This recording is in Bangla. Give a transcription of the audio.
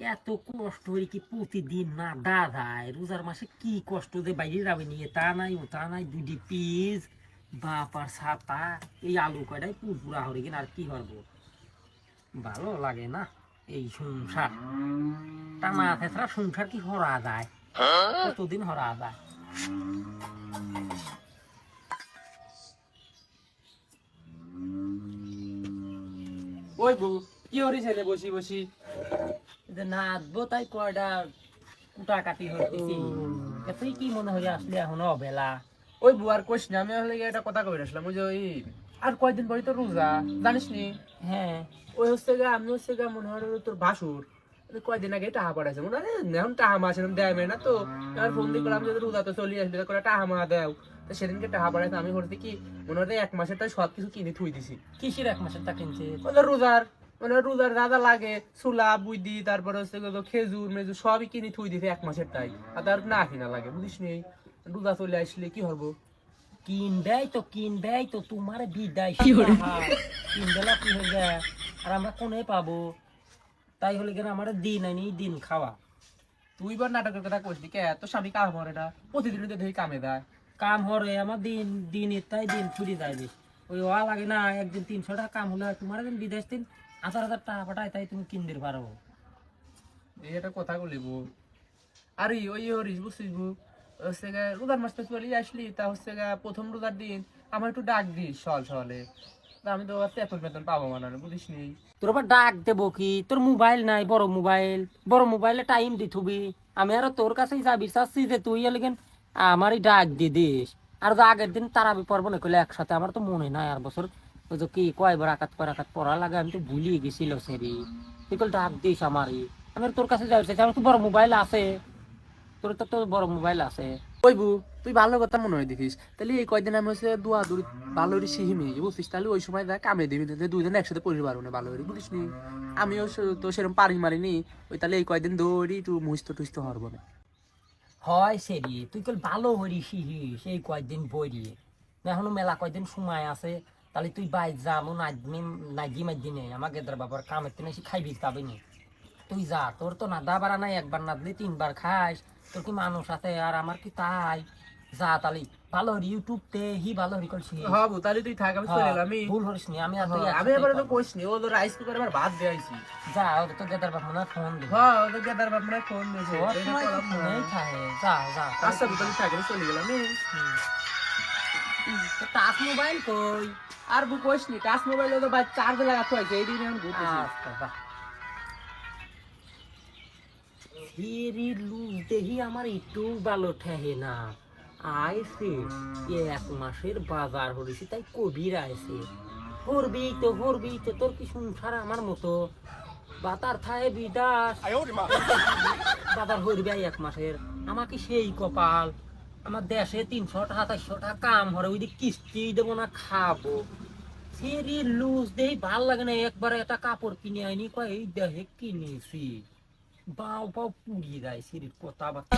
এত কষ্ট হয়ে কি প্রতিদিন না দা যায় রোজার মাসে কি কষ্ট যে বাইরে যাবে নিয়ে? তা নাই ওটা নাই দুটি পিস, বাপ আর ছাতা, এই আলু কয়টাই পুরপুরা হরে কিনা আর কি করব? ভালো লাগে না এই সংসার। টানা থেসরা সংসার কি হরা যায়? কতদিন হরা যায়? ওই বউ, কি হরিস বসি বসি? যে নাচবো তাই কয়টা কুটা কাটি হইতেছি তুই কি মনে হয় আসলে এখন অবেলা ওই না আমি হলে একটা কথা কই আসলাম ওই যে ওই আর কয়দিন পরে তো রোজা জানিস নি হ্যাঁ। ওই হচ্ছে গা আমি হচ্ছে গা মনে হয় তোর ওই কয়দিন আগে টাহা পাঠাইছে। মনে হয় এখন টাহা দেয় না তো? এবার ফোন দিয়ে করলাম যে রোজা তো চলে আসবে করে টাহা মা দেও। তো সেদিনকে টাহা পাঠাইছে আমি করতে কি মনে হয় এক মাসের তাই সব কিছু কিনে থুই দিছি। কিসের এক মাসের তা কিনছে রোজার। মানে রোজার দাদা লাগে সুলা বুইদি তারপরে হচ্ছে খেজুর মেজুর সবই কিনে থুই দিছে এক মাসের তাই। আর তার না কিনা লাগে বুঝিস নি? রোজা চলে আসলে কি হব? কিনবেই তো কিনবেই তো তোমার বিদায়। কিনবেলা কি হয়ে যায়? আর আমরা কোনে পাবো? তাই হলে কেন আমার দিন আনি দিন খাওয়া। তুই বার নাটকের কথা কইলি কে? তো স্বামী কাম করে না প্রতিদিন তো ধরি কামে দেয়। কাম হরে আমার দিন দিন তাই দিন ফুরি যায় ওই ওয়া লাগে না একদিন তিনশো টাকা কাম হলে তোমার একদিন বিদেশ দিন হাজার হাজার টাকা পাঠায় তাই তুমি কিনতে পারো। এই একটা কথা বলিব আর ওই হরিস বুঝছিস হচ্ছে গা রোজার মাস তো চলে আসলি তা হচ্ছে গা প্রথম রোজার দিন আমার একটু ডাক দিস সল সলে আমি তো আবার বেতন পাবো বুঝিস নি? তোর আবার ডাক দেবো কি? তোর মোবাইল নাই বড় মোবাইল। বড় মোবাইলে টাইম দি থুবি। আমি আরও তোর কাছেই যাবি চাচ্ছি যে তুই এলিগেন আমারই ডাক দি দিস। আর আগের দিন তারাবি পর্ব না করলে একসাথে আমার তো মনে নাই আর বছর। ওই যে কি কয়বার আকাত কয় আকাত পড়া লাগে আমি তো ভুলিয়ে গেছিল সেরি তুই কল ডাক দিস আমারই আমি তোর কাছে চাইছি আমার তো বড় মোবাইল আছে। তোর তো তোর বড় মোবাইল আছে। ওই বু তুই ভালো কথা মনে হয় দেখিস। তাহলে এই কয়দিন আমি হচ্ছে দুয়া ভালো করে মেয়ে বুঝছিস? তাহলে ওই সময় দেখ কামে দিবি না দুইজন একসাথে পড়ি পারব না ভালো করে বুঝিস নি? আমিও তো সেরকম পারি মারিনি ওই তাহলে এই কয়দিন দৌড়ি একটু মুহিস্ত টুহিস্ত হরবো না। হয় সেরি তুই কল ভালো হরি শিহিস এই কয়দিন বইরি এখনও মেলা কয়দিন সময় আছে? তাহলে তুই বাইর যা মো নাজমি নাজি মাজি নেই আমার গেদার বাবার কামের তিনে সে খাইবি খাবি নি তুই যা তোর তো নাদা বাড়া নাই একবার নাদলি তিনবার খাস তোর কি মানুষ আছে আর আমার কি তাই? যা তাহলে ভালো হরি ইউটিউব তে হি ভালো হরি করছি হ্যাঁ বু তুই থাক আমি চলে এলাম আমি ভুল হরিস নি আমি আর হ্যাঁ, আমি এবারে তো কইস নি ও তো রাইস কুকার ভাত দেয়াইছি যা ওদের তো গেদার বাবা না ফোন দে হ্যাঁ ও তো গেদার বাপ মানে ফোন দিয়েছে কলাম তো না। ফোনেই যা যা। আচ্ছা তাহলে থাক আমি চলে গেলাম আমি। টাচ মোবাইল কই? আর বু কইস নি টাচ মোবাইলে তো ভাই চার্জ লাগাতে হয়েছে এই দিন আমি ঘুরতেছি আচ্ছা বাহ। হিরি লুজ দেহি আমার একটু ভালো ঠেহে না। আইসে এ এক মাসের বাজার হরিছি তাই কবির আইসে। হরবি তো হরবি তো তোর কি সংসার আমার মতো? বাতার থায় বিদাস। বাজার হরবি আই এক মাসের আমাকে সেই কপাল। আমার দেশে তিনশো টাকা, চারশো টাকা কাম হরে ওই কিস্তি দেবো না, খাব। সেরি লুজ দেই, ভালো লাগে না, একবার একটা কাপড় কিনে আইনি, কয়, এই দেহে কিনেছি। বাউ বাউ পুড়িয়ে যায় সেরির কথা বার্তা